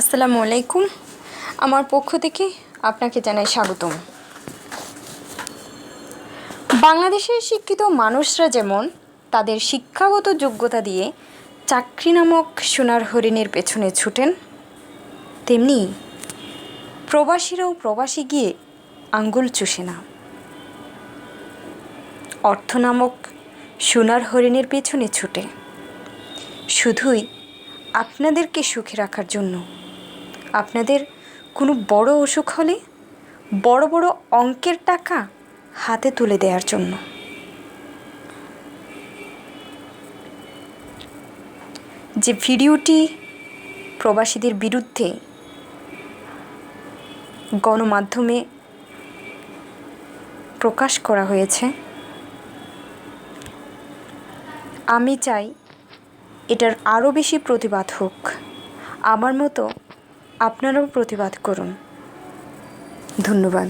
আসসালামু আলাইকুম। আমার পক্ষ থেকে আপনাকে জানাই স্বাগতম। বাংলাদেশের শিক্ষিত মানুষরা যেমন তাদের শিক্ষাগত যোগ্যতা দিয়ে চাকরি নামক সোনার হরিণের পেছনে ছুটেন, তেমনি প্রবাসীরাও প্রবাসী গিয়ে আঙ্গুল চুষে না। অর্থ নামক সোনার হরিণের পেছনে ছুটে। শুধুই আপনাদেরকে সুখে রাখার জন্য আপনাদের কোনো বড় অসুখ হলে বড় বড় অঙ্কের টাকা হাতে তুলে দেওয়ার জন্য। যে ভিডিওটি প্রবাসীদের বিরুদ্ধে গণমাধ্যমে প্রকাশ করা হয়েছে, আমি চাই এটার আরও বেশি প্রতিবাদ হোক। আমার মতো আপনারাও প্রতিবাদ করুন। ধন্যবাদ।